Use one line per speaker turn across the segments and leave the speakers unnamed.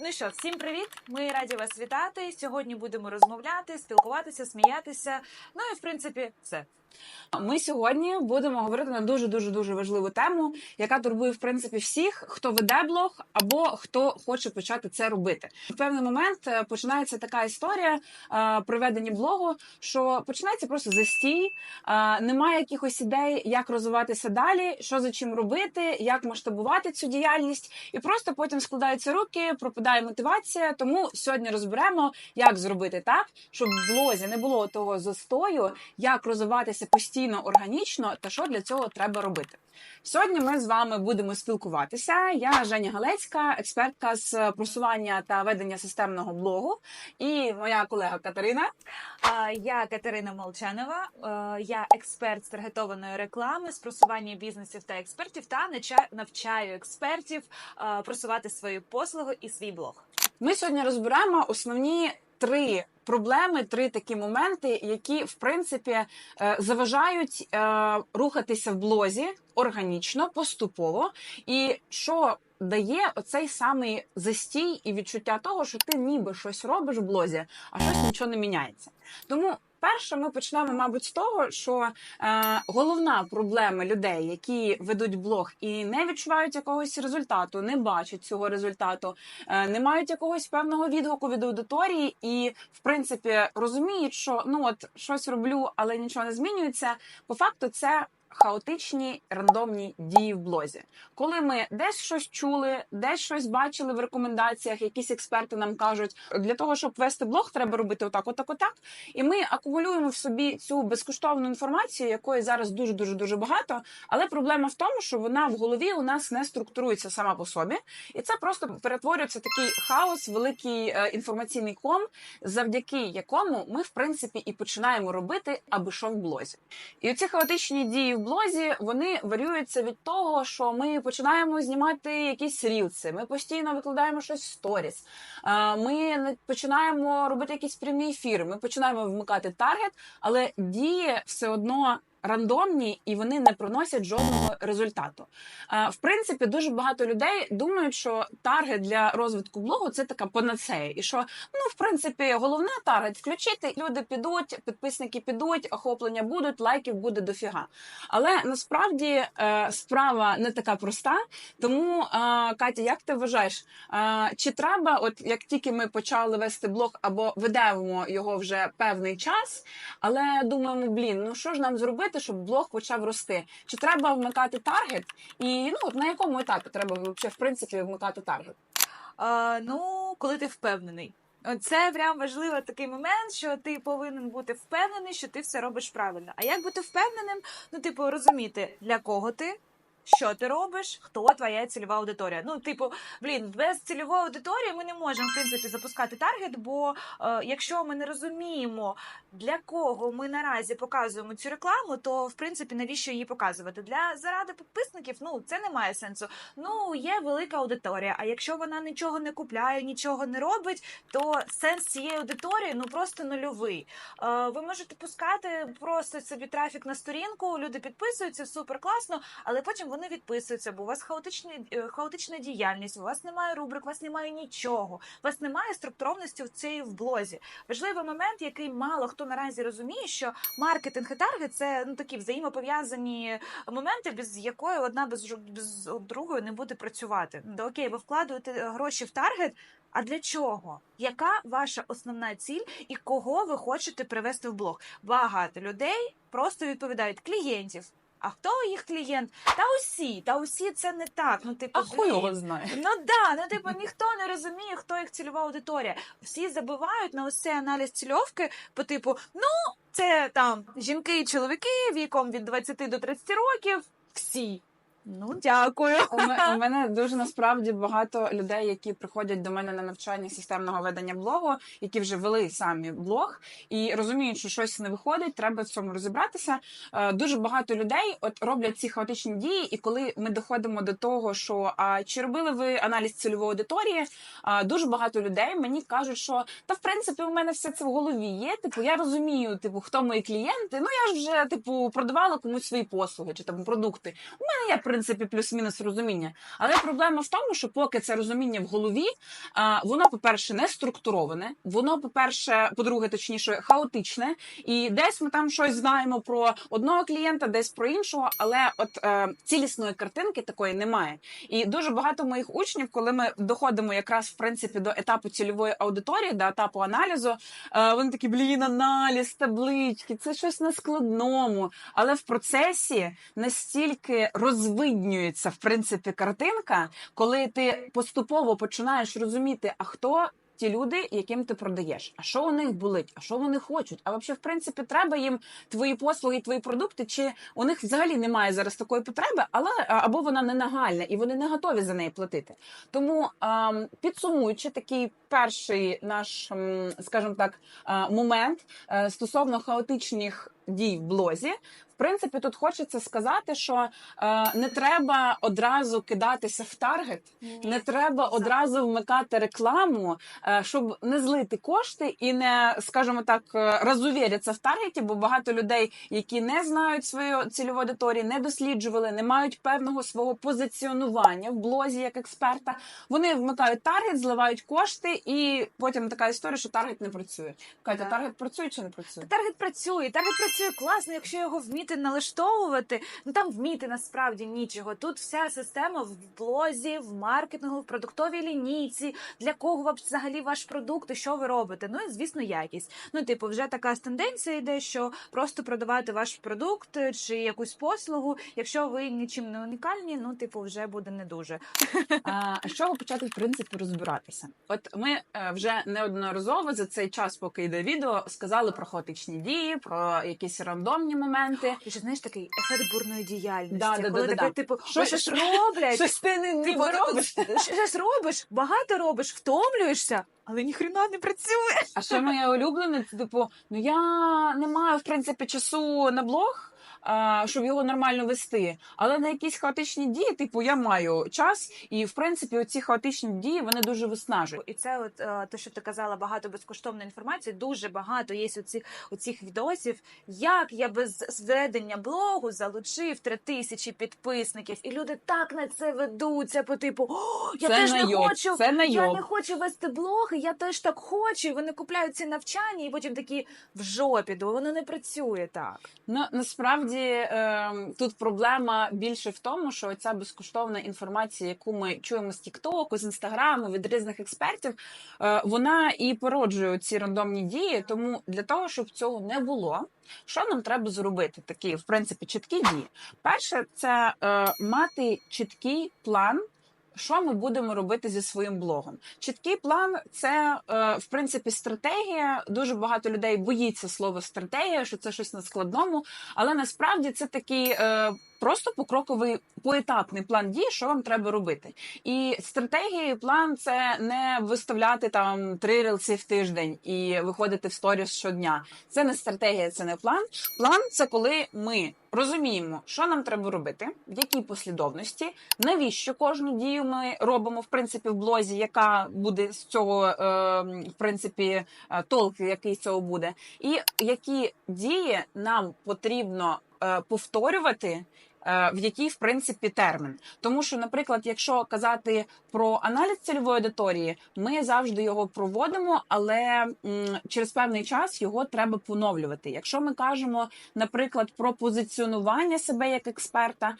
Ну що, всім привіт! Ми раді вас вітати. Сьогодні будемо розмовляти, спілкуватися, сміятися. Ну і в принципі, все.
Ми сьогодні будемо говорити на дуже дуже дуже важливу тему, яка турбує в принципі всіх, хто веде блог або хто хоче почати це робити. В певний момент е, починається така історія е, при веденні блогу, що починається просто застій, е, немає якихось ідей, як розвиватися далі, що за чим робити, як масштабувати цю діяльність, і просто потім складаються руки, пропадає мотивація. Тому сьогодні розберемо, як зробити так, щоб в блозі не було того застою, як розвиватися постійно органічно та що для цього треба робити. Сьогодні ми з вами будемо спілкуватися. Я Женя Галецька, експертка з просування та ведення системного блогу, і моя колега Катерина.
Я Катерина Молчанова, е, я експерт з таргетованої реклами, з просування бізнесів та експертів та навчаю експертів е, просувати свої послуги і свій блог.
Ми сьогодні розберемо основні три проблеми, три такі моменти, які в принципі е, заважають е, рухатися в блозі органічно, поступово, і що дає оцей самий застій і відчуття того, що ти ніби щось робиш в блозі, а щось нічого не міняється. Тому. Перше, ми почнемо, мабуть, з того, що е, головна проблема людей, які ведуть блог і не відчувають якогось результату, не бачать цього результату, е, не мають якогось певного відгуку від аудиторії, і в принципі розуміють, що ну от щось роблю, але нічого не змінюється. По факту, це хаотичні рандомні дії в блозі. Коли ми десь щось чули, десь щось бачили в рекомендаціях, якісь експерти нам кажуть, для того, щоб вести блог, треба робити отак, отак, отак. І ми акумулюємо в собі цю безкоштовну інформацію, якої зараз дуже дуже дуже багато. Але проблема в тому, що вона в голові у нас не структурується сама по собі, і це просто перетворюється такий хаос, великий е, інформаційний ком, завдяки якому ми в принципі і починаємо робити, аби що в блозі. І оці хаотичні дії в блозі вони варіюються від того, що ми починаємо знімати якісь рілси, ми постійно викладаємо щось в сторіс. е, Ми починаємо робити якісь прямі ефіри. Ми починаємо вмикати таргет, але дії все одно. Рандомні і вони не приносять жодного результату. В принципі, дуже багато людей думають, що таргет для розвитку блогу це така панацея, і що ну в принципі головне таргет включити. Люди підуть, підписники підуть, охоплення будуть, лайків буде дофіга. Але насправді е, справа не така проста. Тому е, Катя, як ти вважаєш, е, чи треба, от як тільки ми почали вести блог або ведемо його вже певний час, але думаємо, блін, ну що ж нам зробити, щоб блог почав рости? Чи треба вмикати таргет? І ну от на якому етапі треба взагалі, в принципі вмикати таргет?
А, ну, коли ти впевнений. Це прям важливий такий момент, що ти повинен бути впевнений, що ти все робиш правильно. А як бути впевненим? Ну, типу, розуміти, для кого ти. Що ти робиш? Хто твоя цільова аудиторія? Ну, типу, блін, без цільової аудиторії ми не можемо в принципі запускати таргет. Бо е, якщо ми не розуміємо, для кого ми наразі показуємо цю рекламу, то в принципі навіщо її показувати? Для заради підписників ну це не має сенсу. Ну є велика аудиторія. А якщо вона нічого не купляє, нічого не робить, то сенс цієї аудиторії ну просто нульовий. Е, ви можете пускати просто собі трафік на сторінку, люди підписуються, супер класно, але потім вони відписуються, бо у вас хаотичні, е, хаотична діяльність, у вас немає рубрик, у вас немає нічого, у вас немає структурованості в цій в блозі. Важливий момент, який мало хто наразі розуміє, що маркетинг і таргет це ну такі взаємопов'язані моменти, без якої одна без, без другої не буде працювати. Ну, Окей, ви вкладуєте гроші в таргет. А для чого? Яка ваша основна ціль і кого ви хочете привести в блог? Багато людей просто відповідають клієнтів. А хто їх клієнт? Та усі, та усі це не так. Ну, типу,
А хуй його знає.
Ну да, ну типу ніхто не розуміє, хто їх цільова аудиторія. Всі забувають на ось цей аналіз цільовки по типу, ну це там жінки і чоловіки віком від 20 до 30 років. Всі. Ну дякую.
У ме- у мене дуже насправді багато людей, які приходять до мене на навчання системного ведення блогу, які вже вели самі блог і розуміють, що щось не виходить, треба в цьому розібратися. Е, Дуже багато людей от роблять ці хаотичні дії, і коли ми доходимо до того, що а чи робили ви аналіз цільової аудиторії, а, дуже багато людей мені кажуть, що та в принципі у мене все це в голові є. Типу, я розумію, типу, хто мої клієнти. Ну я ж вже типу продавала комусь свої послуги чи там продукти. У мене є принципі плюс-мінус розуміння. Але проблема в тому, що поки це розуміння в голові, воно, по-перше, не структуроване, воно, по-перше, по-друге, точніше, хаотичне, і десь ми там щось знаємо про одного клієнта, десь про іншого, але от е, цілісної картинки такої немає. І дуже багато моїх учнів, коли ми доходимо якраз в принципі до етапу цільової аудиторії, до етапу аналізу, е, вони такі блін, аналіз, таблички, це щось на складному. Але в процесі настільки розвиднюється в принципі картинка, коли ти поступово починаєш розуміти, а хто. Ті люди, яким ти продаєш, а що у них болить, а що вони хочуть? А взагалі, в принципі, треба їм твої послуги, твої продукти, чи у них взагалі немає зараз такої потреби, але або вона не нагальна і вони не готові за неї платити. Тому підсумуючи такий перший наш, скажімо так, момент е, стосовно хаотичних дій в блозі. В принципі, тут хочеться сказати, що е, не треба одразу кидатися в таргет, не треба одразу вмикати рекламу, е, щоб не злити кошти і не, скажімо так, е, розувіряться в таргеті, бо багато людей, які не знають свою цільову аудиторію, не досліджували, не мають певного свого позиціонування в блозі як експерта. Вони вмикають таргет, зливають кошти, і потім така історія, що таргет не працює. Катя, таргет працює чи не працює?
Таргет працює, таргет працює класно, якщо його вміти налаштовувати. Ну там вміти насправді нічого. Тут вся система в блозі, в маркетингу, в продуктовій лінійці. Для кого взагалі ваш продукт і що ви робите? Ну і звісно, якість. Ну, типу, вже така тенденція йде, що просто продавати ваш продукт е, чи якусь послугу. Якщо ви нічим не унікальні, ну типу, вже буде не дуже.
А з чого почати в принципі розбиратися? От ми е, вже неодноразово за цей час, поки йде відео, сказали про хаотичні дії, про якісь рандомні моменти.
І ще знаєш такий ефект бурної діяльності.
Да, да,
коли
да,
таке,
да.
типу,
Що-
щось роблять,
Щось ти не,
Ти
ніби робиш.
щось робиш, багато робиш, втомлюєшся, але ніхрена не працює.
А ще моя улюблена, це типу, ну я не маю в принципі часу на блог. Щоб його нормально вести, але на якісь хаотичні дії, типу, я маю час, і в принципі, оці хаотичні дії вони дуже виснажують.
І це, от е, те, що ти казала, багато безкоштовної інформації. Дуже багато є оцих, оцих відосів. Як я без зведення блогу залучив три тисячі підписників, і люди так на це ведуться. По типу, О, я
це
теж не
найоб,
хочу.
це найоб.
Я не хочу вести блоги, я теж так хочу. І вони купляють ці навчання, і потім такі в жопі, бо воно не працює так.
Ну насправді е, тут проблема більше в тому, що ця безкоштовна інформація, яку ми чуємо з Тіктоку, з інстаграму від різних експертів, е, вона і породжує ці рандомні дії. Тому для того, щоб цього не було, що нам треба зробити? Такі, в принципі, чіткі дії. Перше, це е, мати чіткий план. Що ми будемо робити зі своїм блогом? Чіткий план це е, в принципі стратегія. Дуже багато людей боїться слова стратегія, що це щось на складному, але насправді це такий е, просто покроковий поетапний план дій, що вам треба робити. І стратегія, план це не виставляти там три рілси в тиждень і виходити в сторіс щодня. Це не стратегія, це не план. План це коли ми розуміємо, що нам треба робити, в якій послідовності, навіщо кожну дію ми робимо в принципі в блозі, яка буде з цього е, в принципі е, толк, який з цього буде, і які дії нам потрібно повторювати. е, В який в принципі термін, тому що, наприклад, якщо казати про аналіз цільової аудиторії, ми завжди його проводимо, але через певний час його треба поновлювати. Якщо ми кажемо, наприклад, про позиціонування себе як експерта,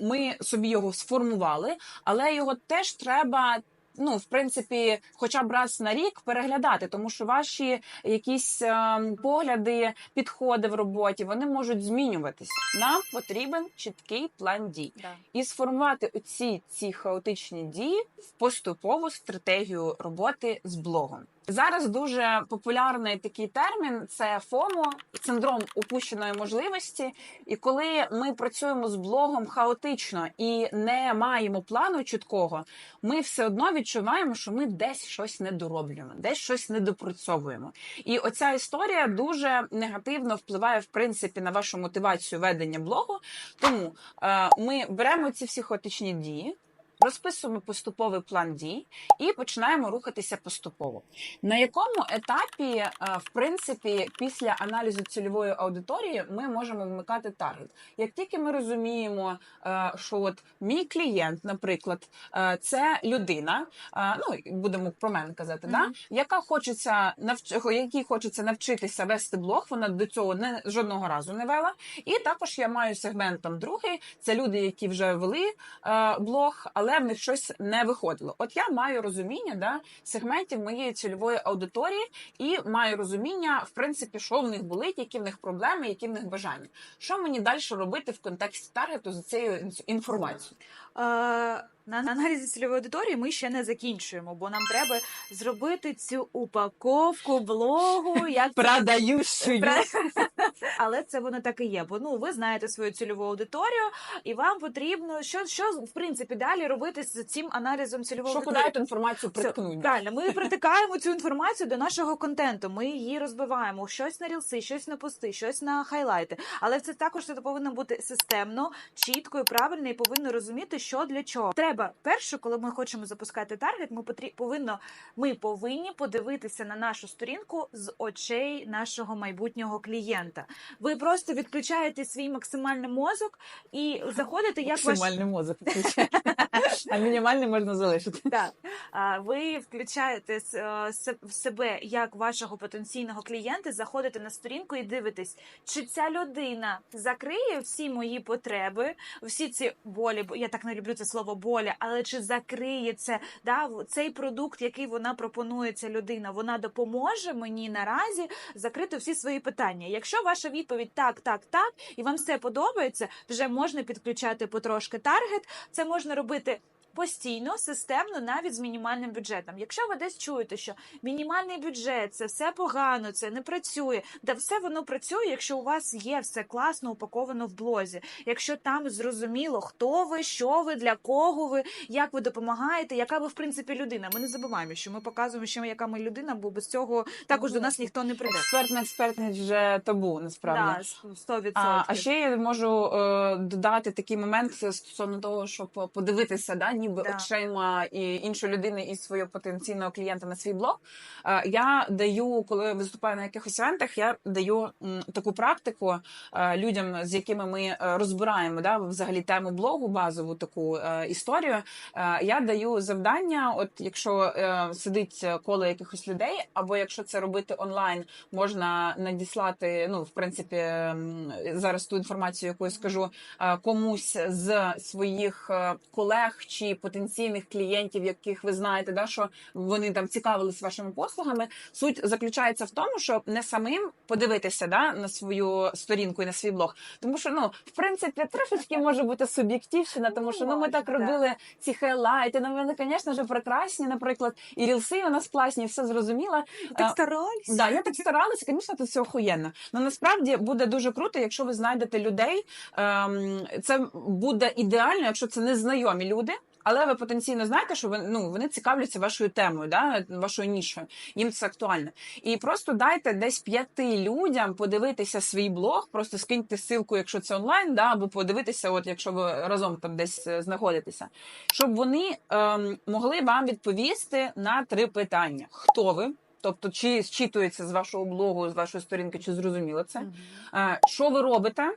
ми собі його сформували, але його теж треба. Ну, в принципі, хоча б раз на рік переглядати, тому що ваші якісь е, погляди, підходи в роботі вони можуть змінюватися. Нам потрібен чіткий план дій і сформувати оці ці хаотичні дії в поступову стратегію роботи з блогом. Зараз дуже популярний такий термін це ФОМО, синдром упущеної можливості. І коли ми працюємо з блогом хаотично і не маємо плану чіткого, ми все одно відчуваємо, що ми десь щось не дороблюємо, десь щось не допрацьовуємо. І оця історія дуже негативно впливає в принципі на вашу мотивацію ведення блогу. Тому е, ми беремо ці всі хаотичні дії. Розписуємо поступовий план дій і починаємо рухатися поступово. На якому етапі, е, в принципі, після аналізу цільової аудиторії ми можемо вмикати таргет? Як тільки ми розуміємо, е, що от мій клієнт, наприклад, е, це людина, ну будемо про мене казати, да, яка хочеться навч... якій хочеться навчитися вести блог, вона до цього не жодного разу не вела. І також я маю сегмент там другий. Це люди, які вже вели блог, але в них щось не виходило. От я маю розуміння да, сегментів моєї цільової аудиторії і маю розуміння, в принципі, що в них болить, які в них проблеми, які в них бажання. Що мені далі робити в контексті таргету за цією інформацією?
Е, на аналізі цільової аудиторії ми ще не закінчуємо, бо нам треба зробити цю упаковку блогу. Як це
Продающую.
Пра- Але це воно так і є. Бо ну ви знаєте свою цільову аудиторію, і вам потрібно що, що в принципі далі робити з цим аналізом цільової
Що
аудиторії.
куди цю інформацію приткнуть?
Правильно, ми притикаємо цю інформацію до нашого контенту. Ми її розбиваємо щось на рілси, щось на пости, щось на хайлайти. Але це також це повинно бути системно, чітко і правильно, і повинно розуміти, що для чого. Треба перше, коли ми хочемо запускати таргет, ми потрі... повинно ми повинні подивитися на нашу сторінку з очей нашого майбутнього клієнта. Ви просто відключаєте свій максимальний мозок і заходите як ваш
Максимальний мозок. А мінімальний можна залишити.
так, ви включаєте е, в себе як вашого потенційного клієнта, заходите на сторінку і дивитесь, чи ця людина закриє всі мої потреби, всі ці болі, бо я так не люблю це слово боля, але чи закриє це да, цей продукт, який вона пропонує, ця людина, вона допоможе мені наразі закрити всі свої питання. Якщо ваша відповідь так, так, так, і вам все подобається, вже можна підключати потрошки таргет. Це можна робити постійно, системно, навіть з мінімальним бюджетом. Якщо ви десь чуєте, що мінімальний бюджет це все погано, це не працює, да все воно працює, якщо у вас є все класно упаковано в блозі. Якщо там зрозуміло, хто ви, що ви, для кого ви, як ви допомагаєте, яка ви в принципі людина. Ми не забуваємо, що ми показуємо, що ми яка ми людина, бо без цього також до нас ніхто не прийде.
Експертна експертність вже табу, насправді.
Да, 100%.
А, а ще я можу е, додати такий момент стосовно того, щоб подивитися, да, ніби
Да.
очима і іншої людини і свого потенційного клієнта на свій блог. Е, я даю, коли виступаю на якихось івентах, я даю таку практику е, людям, з якими ми е, розбираємо да, взагалі тему блогу, базову таку історію. Я даю завдання, от якщо сидить коло якихось людей, або якщо це робити онлайн, можна надіслати. Ну, в принципі, зараз ту інформацію, яку я скажу комусь з своїх колег чи потенційних клієнтів, яких ви знаєте, да що вони там цікавились вашими послугами. Суть заключається в тому, щоб не самим подивитися да на свою сторінку і на свій блог, тому що ну в принципі трошечки може бути суб'єктивщина, тому що ну ми так робили ці хайлайти. Ну вони, звісно ж, прекрасні, наприклад, і рілси у нас класні, все зрозуміло.
Так
А,
старались.
Да, я так старалася, звісно, це все охуєнно. Ну насправді буде дуже круто, якщо ви знайдете людей. Ем, це буде ідеально, якщо це незнайомі люди. Але ви потенційно знаєте, що вони, ну, вони цікавляться вашою темою, да, вашою нішою. Їм це актуально. І просто дайте десь п'яти людям подивитися свій блог, просто скиньте ссылку, якщо це онлайн, да, або подивитися, от якщо ви разом там десь е, знаходитеся, щоб вони ем, могли вам відповісти на три питання: хто ви? Тобто, чи зчитується з вашого блогу, з вашої сторінки, чи зрозуміло це?
Мгм.
Е, Що ви робите?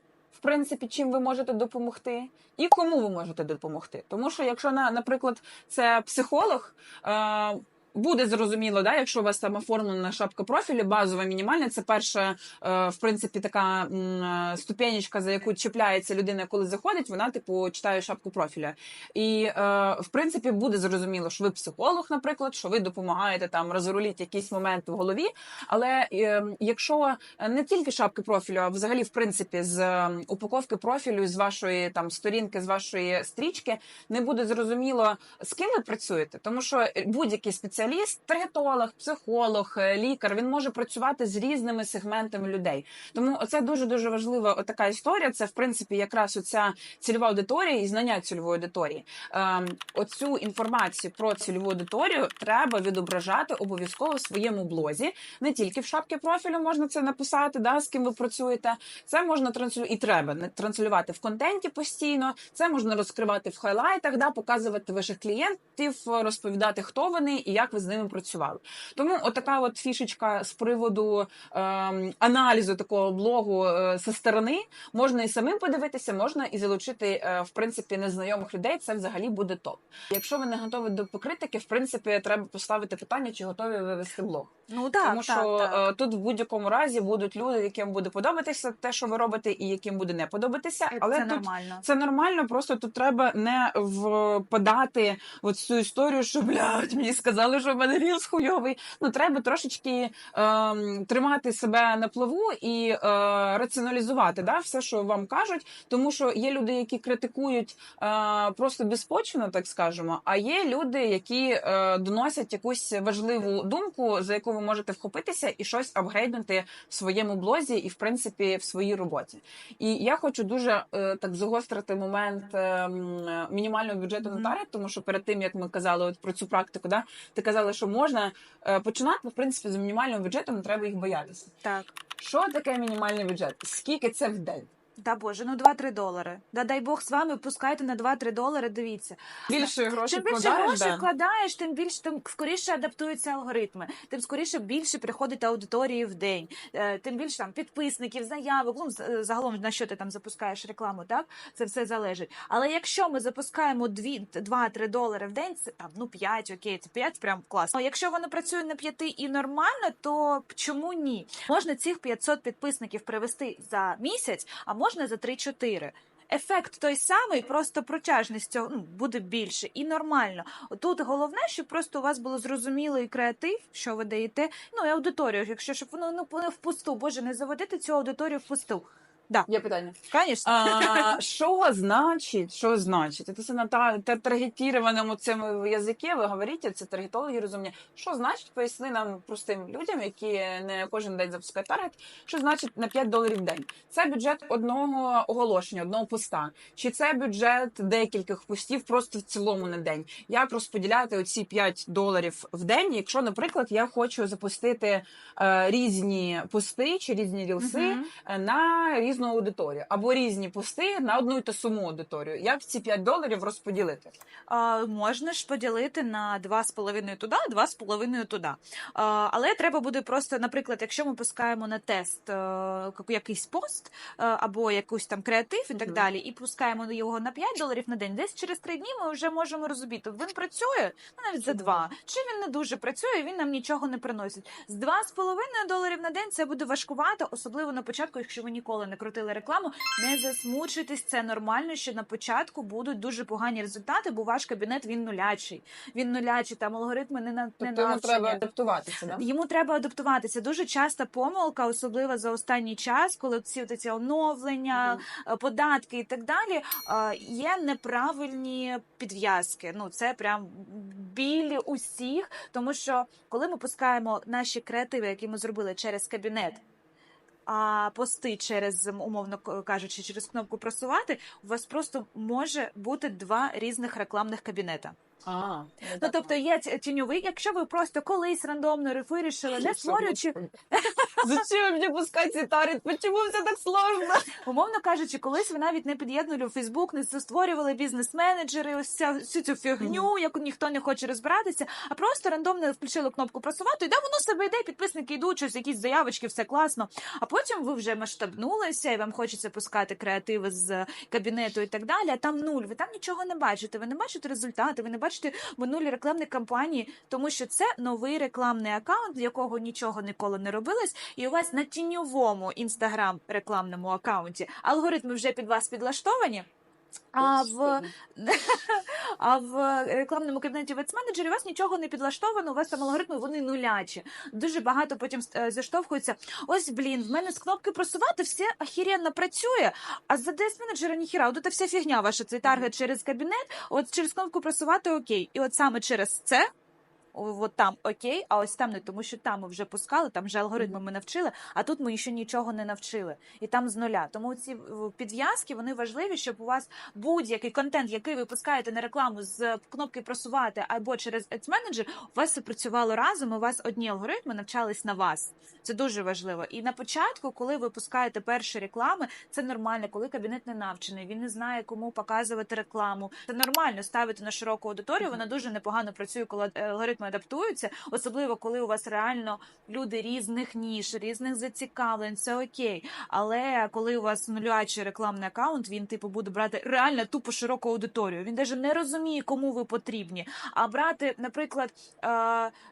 Принципі, чим ви можете допомогти, і кому ви можете допомогти. Тому що, якщо на, наприклад, це психолог, е, буде зрозуміло, да, якщо у вас там оформлена шапка профілю, базова, мінімальна, це перша, е, в принципі, така е, ступенечка, за яку чіпляється людина, коли заходить, вона типу читає шапку профіля. І е, в принципі буде зрозуміло, що ви психолог, наприклад, що ви допомагаєте там розрулити якісь моменти в голові. Але якщо не тільки шапки профілю, а взагалі, в принципі, з упаковки профілю, з вашої там сторінки, з вашої стрічки, не буде зрозуміло, з ким ви працюєте, тому що будь-який спеціаліст спеціаліст, таргетолог, психолог, е, лікар. Він може працювати з різними сегментами людей. Тому це дуже дуже важлива така історія. Це в принципі якраз оця цільова аудиторія і знання цільової аудиторії. Ем, оцю інформацію про цільову аудиторію треба відображати обов'язково в своєму блозі. Не тільки в шапці профілю можна це написати, да, з ким ви працюєте. Це можна транслювати і треба транслювати в контенті постійно. Це можна розкривати в хайлайтах, да, показувати ваших клієнтів, розповідати, хто вони і як ви з ними працювали. Тому отака от фішечка з приводу ем, аналізу такого блогу е, зі сторони можна і самим подивитися, можна і залучити е, в принципі незнайомих людей. Це взагалі буде топ. Якщо ви не готові до покритики, в принципі, треба поставити питання, чи готові ви вести блог.
Ну так,
Тому
так,
що
так.
е, тут в будь-якому разі будуть люди, яким буде подобатися те, що ви робите, і яким буде не подобатися. Але
це
тут
нормально.
це нормально, просто тут треба не впадати в цю історію, що блядь, мені сказали, що в мене рілс хуйовий. Ну треба трошечки ем, тримати себе на плаву і е, раціоналізувати да, все, що вам кажуть, тому що є люди, які критикують е, просто безпочвено, так скажемо. А є люди, які е, доносять якусь важливу думку, за яку ви можете вхопитися і щось апгрейднути в своєму блозі і в принципі в своїй роботі. І я хочу дуже е, так загострити момент е, е, мінімального бюджету нотаріат, тому що перед тим як ми казали от про цю практику, да, ти казала, що можна е, починати в принципі з мінімального бюджету, не треба їх боятися.
Так.
Що таке мінімальний бюджет? Скільки це в день?
Да боже, ну 2-3 долари. Да дай Бог з вами, пускайте на 2-3 долари, дивіться.
Більше грошей
Чим більше грошей
да.
вкладаєш, тим більше тим скоріше адаптуються алгоритми, тим скоріше більше приходить аудиторії в день, е, тим більше там підписників, заявок. Ну е, загалом на що ти там запускаєш рекламу, так це все залежить. Але якщо ми запускаємо 2-3 долари в день, це там ну 5, окей, це 5 прям класно. Якщо воно працює на 5 і нормально, то чому ні? Можна цих 500 підписників привести за місяць, а можна за 3-4. Ефект той самий, просто протяжність цього ну, буде більше і нормально. Тут головне, щоб просто у вас було зрозуміло і креатив, що ви даєте. Ну і аудиторію, якщо щоб воно ну не впусту, боже, не заводити цю аудиторію впусту. Да,
Є питання.
звісно.
А, що значить, що значить? Це на та, та таргетірованому цьому язикі ви говорите, це таргетологи розумні. Що значить, поясни нам простим людям, які не кожен день запускають таргет, що значить на 5 доларів в день? Це бюджет одного оголошення, одного поста. Чи це бюджет декількох постів просто в цілому на день? Як розподіляти оці 5 доларів в день, якщо, наприклад, я хочу запустити е, різні пости чи різні рілси, е, на різну аудиторію або різні пости на одну і ту саму аудиторію. Як ці 5 доларів розподілити?
А, можна ж поділити на 2,5 туди, 2,5 туди. А, але треба буде просто, наприклад, якщо ми пускаємо на тест е, якийсь пост е, або якийсь там креатив і так
Мгм.
далі, і пускаємо його на 5 доларів на день, десь через 3 дні ми вже можемо розуміти, він працює ну, навіть за
Чудово.
2, чи він не дуже працює, він нам нічого не приносить. З 2,5 доларів на день це буде важкувато, особливо на початку, якщо ви ніколи не крутили рекламу. Не засмучуйтесь, це нормально, що на початку будуть дуже погані результати, бо ваш кабінет він нулячий. Він нулячий, там алгоритми не на не
Тобто йому
навчені.
треба адаптуватися, да?
Йому треба адаптуватися. Дуже часта помилка, особливо за останній час, коли ці ці оновлення, е, податки і так далі. е, Є неправильні підв'язки. Ну це прям білі усіх, тому що коли ми пускаємо наші креативи, які ми зробили через кабінет. А пости через умовно кажучи, через кнопку просувати, у вас просто може бути два різних рекламних кабінета.
А,
Ну тобто є ті- тіньовий, якщо ви просто колись рандомно вирішили, не створюючи,
Зачем мені пускати тарит? Чому все так сложно?
умовно кажучи, колись ви навіть не під'єднали у Фейсбук, не створювали бізнес-менеджери, ось ця всю цю фігню, яку ніхто не хоче розбиратися, а просто рандомно включили кнопку просувати, і да, воно себе йде, підписники йдуть, щось, якісь заявочки, все класно. А потім ви вже масштабнулися, і вам хочеться пускати креативи з кабінету і так далі. А там нуль. Ви там нічого не бачите. Ви не бачите результати, ви не бачите минулі рекламні кампанії, тому що це новий рекламний аккаунт, для якого нічого ніколи не робилось, і у вас на тіньовому інстаграм рекламному аккаунті алгоритми вже під вас підлаштовані. А в а в рекламному кабінеті вецменеджері у вас нічого не підлаштовано, у вас там алгоритми вони нулячі. Дуже багато потім е, заштовхуються. Ось блін, в мене з кнопки просувати все охеренно працює. А за ds менеджера ніхіра, от вся фігня ваша, цей таргет через кабінет, от через кнопку просувати окей. І от саме через це от там окей, а ось там не тому, що там ми вже пускали, там вже алгоритми ми навчили, а тут ми ще нічого не навчили, і там з нуля. Тому ці підв'язки вони важливі, щоб у вас будь-який контент, який ви пускаєте на рекламу з кнопки просувати або через Ads Manager, у вас все працювало разом. У вас одні алгоритми навчались на вас. Це дуже важливо. І на початку, коли ви пускаєте перші реклами, це нормально, коли кабінет не навчений, він не знає, кому показувати рекламу. Це нормально ставити на широку аудиторію. Вона дуже непогано працює, коли е, алгоритми адаптуються, особливо коли у вас реально люди різних ніж, різних зацікавлень. Це окей. Але коли у вас нулячий рекламний аккаунт, він типу буде брати реально тупо широку аудиторію. Він навіть не розуміє, кому ви потрібні. А брати, наприклад, е,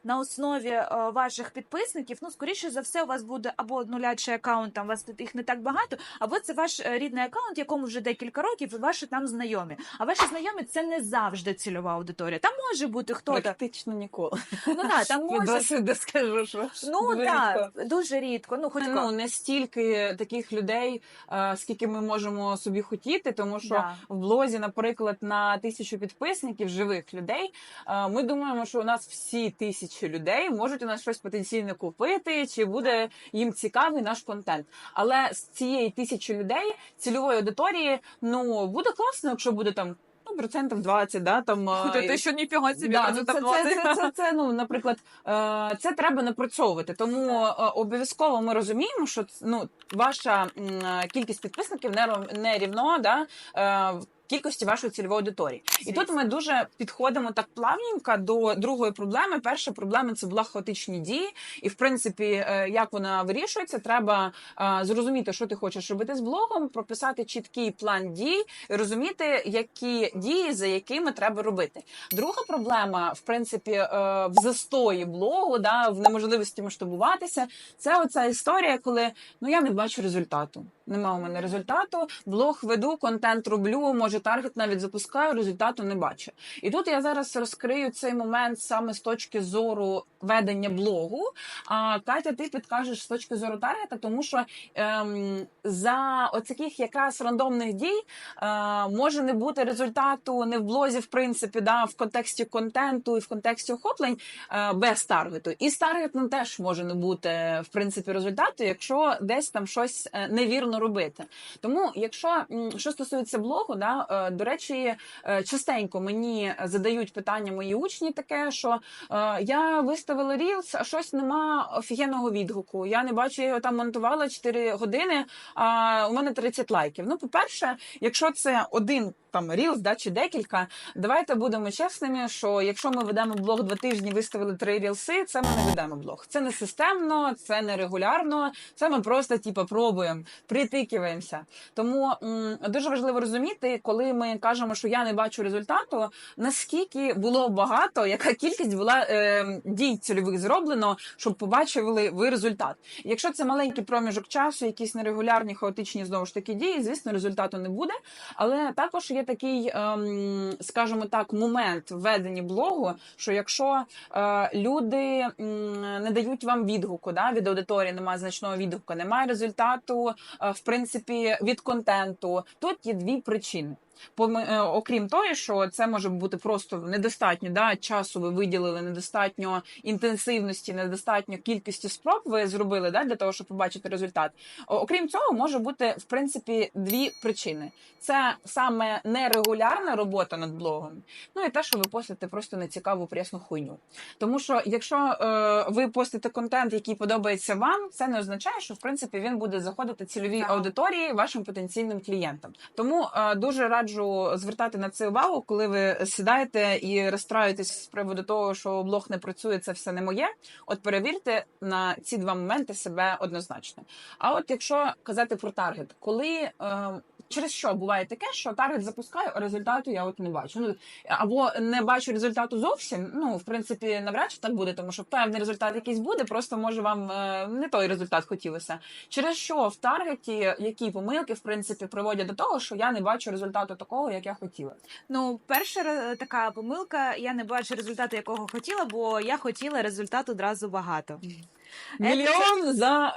на основі е, ваших підписників, ну скоріше за все, у вас буде або нулячий аккаунт, там у вас їх не так багато, або це ваш е, рідний аккаунт, якому вже декілька років, і ваші там знайомі. А ваші знайомі це не завжди цільова аудиторія. Там може бути хто-то.
Практично ніколи.
Ну да, там може
досвіду скажу, що
ну так,
рідко.
дуже рідко. Ну хоч
ну не стільки таких людей, е, скільки ми можемо собі хотіти, тому що
Да.
в блозі, наприклад, на тисячу підписників живих людей. е, Ми думаємо, що у нас всі тисячі людей можуть у нас щось потенційно купити, чи буде їм цікавий наш контент. Але з цієї тисячі людей цільової аудиторії ну буде класно, якщо буде там. Ну, процентів 20, да, там Ти,
ти що ніфіга собі
Да, ну,
це
це, це, це, це, це, ну, наприклад, е, це треба напрацьовувати. Тому е, обов'язково ми розуміємо, що ну, ваша м, кількість підписників не, ров- не рівно да, е, кількості вашої цільової аудиторії. І тут ми дуже підходимо так плавненько до другої проблеми. Перша проблема це була хаотичні дії, і в принципі, е, як вона вирішується, треба е, зрозуміти, що ти хочеш робити з блогом, прописати чіткий план дій, і розуміти, які дії за якими треба робити. Друга проблема, в принципі, е, в застої блогу, да, в неможливості масштабуватися, це оця історія, коли ну я не бачу результату. Нема у мене результату. Блог веду, контент роблю, може таргет навіть запускаю, результату не бачу. І тут я зараз розкрию цей момент саме з точки зору ведення блогу. А Катя, ти підкажеш з точки зору таргета, тому що ем, за оцяких якраз рандомних дій е, може не бути результату не в блозі, в принципі, да, в контексті контенту і в контексті охоплень е, без таргету. І з таргетом теж може не бути в принципі результату, якщо десь там щось е, невірно робити. Тому, якщо що стосується блогу, да, до речі, е, частенько мені задають питання мої учні, таке, що е, я виставила Reels, а щось нема офігенного відгуку. Я не бачу, я його там монтувала 4 години, а у мене 30 лайків. Ну, по-перше, якщо це один там Reels, да, чи декілька, давайте будемо чесними, що якщо ми ведемо блог два тижні, виставили три рілси, це ми не ведемо блог. Це не системно, це не регулярно, це ми просто типу, пробуємо, притикуємося. Тому м, дуже важливо розуміти, коли ми кажемо, що я не бачу результату, наскільки було багато, яка кількість була е, дій цільових зроблено, щоб побачили ви результат. Якщо це маленький проміжок часу, якісь нерегулярні, хаотичні знову ж таки дії, звісно, результату не буде. Але також є такий, ем, скажімо так, момент в веденні блогу, що якщо е, люди не дають вам відгуку, да, від аудиторії немає значного відгуку, немає результату, е, в принципі, від контенту, тут є дві причини. Е, окрім того, що це може бути просто недостатньо да, часу ви виділили, недостатньо інтенсивності, недостатньо кількості спроб ви зробили да, для того, щоб побачити результат. Окрім цього, може бути в принципі дві причини: це саме нерегулярна робота над блогом, ну і те, що ви постите просто нецікаву пресну хуйню. Тому що якщо е, ви постите контент, який подобається вам, це не означає, що в принципі він буде заходити цільовій аудиторії вашим потенційним клієнтам. Тому е, дуже раджу звертати на це увагу, коли ви сідаєте і розстраюєтесь з приводу того, що блог не працює, це все не моє. От перевірте на ці два моменти себе однозначно. А от якщо казати про таргет, коли е, через що буває таке, що таргет запускаю, а результату я от не бачу. Ну або не бачу результату зовсім. Ну в принципі, навряд чи так буде, тому що певний результат якийсь буде, просто може вам е, не той результат хотілося. Через що в таргеті які помилки в принципі приводять до того, що я не бачу результату такого, як я хотіла.
Ну, перша така помилка, я не бачу результату, якого хотіла, бо я хотіла результат одразу багато.
Мільйон за,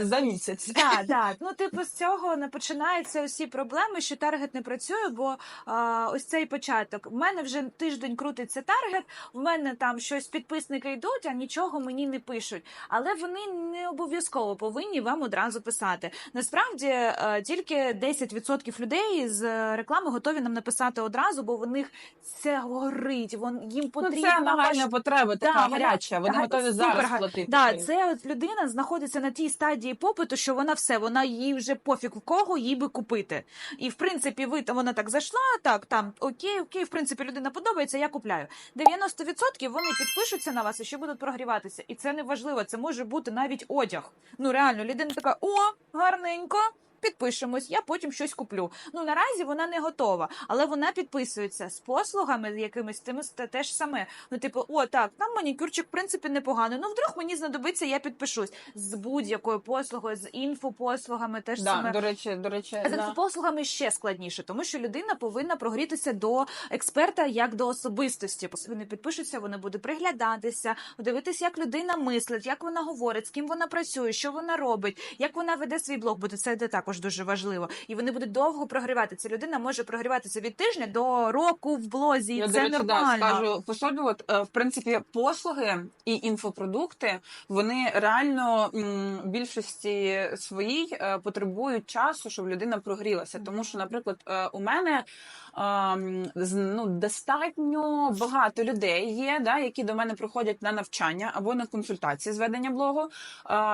е, за місяць.
Так, так. Ну, типу, з цього не починаються усі проблеми, що таргет не працює, бо а, ось цей початок. В мене вже тиждень крутиться таргет, в мене там щось підписники йдуть, а нічого мені не пишуть. Але вони не обов'язково повинні вам одразу писати. Насправді е, тільки 10% людей з реклами готові нам написати одразу, бо в них це горить. Вон їм
Ну,
потрібна
це нагальна
ваш-
потреба, така
Да,
гаряча. Вони готові зараз платити.
Да, це от людина знаходиться на тій стадії попиту, що вона все, вона їй вже пофіг в кого їй би купити. І в принципі, ви там вона так зайшла, так там окей, окей, в принципі, людина подобається, я купляю. 90% вони підпишуться на вас і ще будуть прогріватися. І це не важливо. Це може бути навіть одяг. Ну реально, людина така: о, гарненько. Підпишемось, я потім щось куплю. Ну наразі вона не готова, але вона підписується з послугами якимись тими те- ж саме. Ну, типу, о, так, там манікюрчик, в принципі, непоганий. Ну, вдруг мені знадобиться, я підпишусь з будь-якою послугою, з інфопослугами, теж
Да,
саме.
до речі, до речі,
З
да.
інфопослугами ще складніше, тому що людина повинна прогрітися до експерта як до особистості. Вони підпишуться, вони будуть приглядатися, дивитися, як людина мислить, як вона говорить, з ким вона працює, що вона робить, як вона веде свій блог, бо це де також дуже важливо. І вони будуть довго прогрівати. Ця людина може прогріватися від тижня до року в блозі. і
Я,
це
до речі, да,
нормально.
скажу по собі, от, е, в принципі, послуги і інфопродукти вони реально м, в більшості своїй е, потребують часу, щоб людина прогрілася. Тому що, наприклад, е, у мене ну, достатньо багато людей є, да, які до мене приходять на навчання або на консультації з ведення блогу,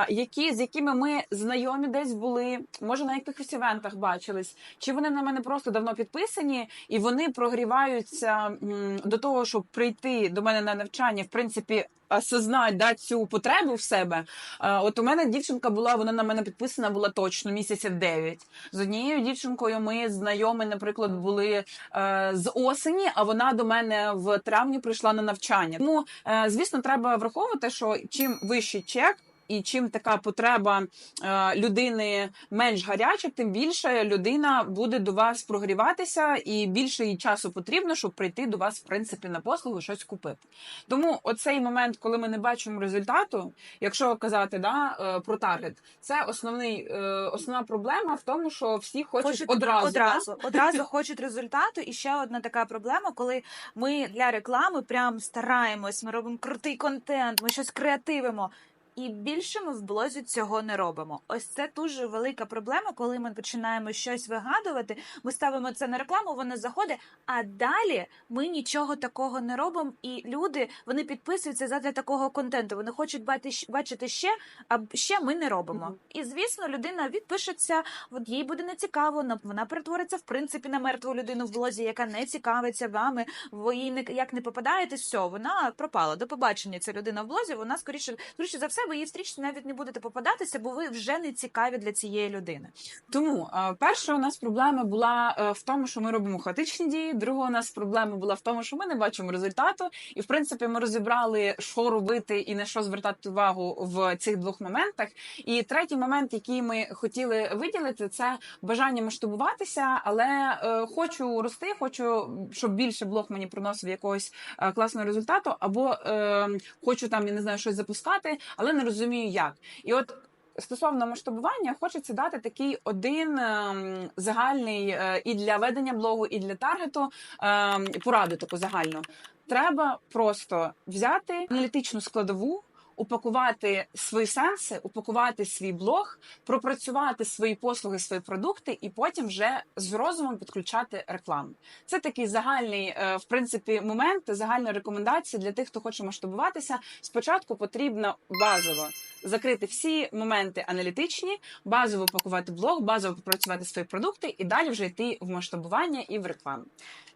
які, з якими ми знайомі десь були, може на якихось івентах бачились, чи вони на мене просто давно підписані, і вони прогріваються до того, щоб прийти до мене на навчання, в принципі. Осознать да, цю потребу в себе. От у мене дівчинка була, вона на мене підписана була точно місяців 9. З однією дівчинкою ми знайомі, наприклад, були е, з осені, а вона до мене в травні прийшла на навчання. Тому, е, звісно, треба враховувати, що чим вищий чек. І чим така потреба е, людини менш гаряча, тим більше людина буде до вас прогріватися, і більше їй часу потрібно, щоб прийти до вас, в принципі, на послугу щось купити. Тому оцей момент, коли ми не бачимо результату, якщо казати да, е, про таргет, це основний е, основна проблема в тому, що всі хочуть, одразу.
одразу, одразу хочуть результату. І ще одна така проблема, коли ми для реклами прям стараємось, ми робимо крутий контент, ми щось креативимо. І більше ми в блозі цього не робимо. Ось це дуже велика проблема, коли ми починаємо щось вигадувати. Ми ставимо це на рекламу, воно заходить. А далі ми нічого такого не робимо. І люди вони підписуються задля такого контенту. Вони хочуть бачити, бачити ще, а ще ми не робимо.
Мгм.
І звісно, людина відпишеться, от їй буде нецікаво. Вона перетвориться в принципі на мертву людину в блозі, яка не цікавиться вами. Ви їй не як не попадаєте, все, вона пропала. До побачення. Ця людина в блозі. Вона скоріше, скоріше за все, ви їй в стрічці навіть не будете попадатися, бо ви вже не цікаві для цієї людини.
Тому е, перша у нас проблема була е, в тому, що ми робимо хаотичні дії. Друга у нас проблема була в тому, що ми не бачимо результату. І в принципі, ми розібрали, що робити і на що звертати увагу в цих двох моментах. І третій момент, який ми хотіли виділити, це бажання масштабуватися, але е, хочу рости, хочу, щоб більше блог мені приносив якогось класного результату, або е, хочу там я не знаю щось запускати, але не розумію як. І от Стосовно масштабування, хочеться дати такий один ем, загальний е, і для ведення блогу, і для таргету ем, пораду таку загальну. Треба просто взяти аналітичну складову, упакувати свої сенси, упакувати свій блог, пропрацювати свої послуги, свої продукти, і потім вже з розумом підключати рекламу. Це такий загальний, е, в принципі, момент, загальна рекомендація для тих, хто хоче масштабуватися. Спочатку потрібно базово закрити всі моменти аналітичні, базово пакувати блог, базово попрацювати свої продукти, і далі вже йти в масштабування і в рекламу.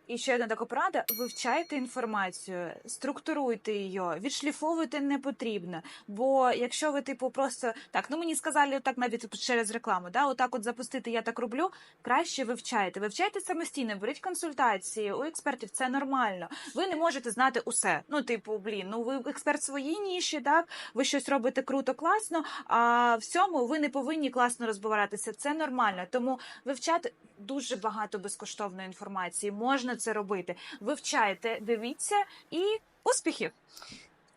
І ще одна така порада: вивчайте інформацію, структуруйте її, відшліфовуйте не потрібно. Бо якщо ви, типу, просто так, ну мені сказали так навіть через рекламу, да, отак от запустити, я так роблю. Краще вивчайте. Вивчайте самостійно, беріть консультації у експертів, це нормально. Ви не можете знати усе. Ну, типу, блін, ну ви експерт своїй ніші, так ви щось робите круто, класно. А в цьому ви не повинні класно розбиратися. Це нормально. Тому вивчати дуже багато безкоштовної інформації. Можна це робити. Вивчайте, дивіться і успіхів!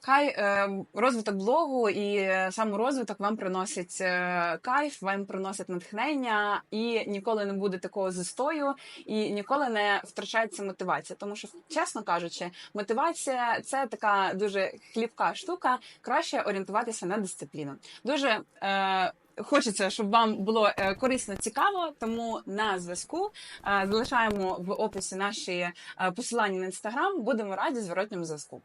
Хай е, розвиток блогу і саморозвиток вам приносить е, кайф, вам приносить натхнення, і ніколи не буде такого застою, і ніколи не втрачається мотивація. Тому що, чесно кажучи, мотивація це така дуже хлібка штука. Краще орієнтуватися на дисципліну. Дуже е, Хочеться, щоб вам було е, корисно цікаво, тому на зв'язку залишаємо в описі наші посилання на інстаграм. Будемо раді зворотньому зв'язку.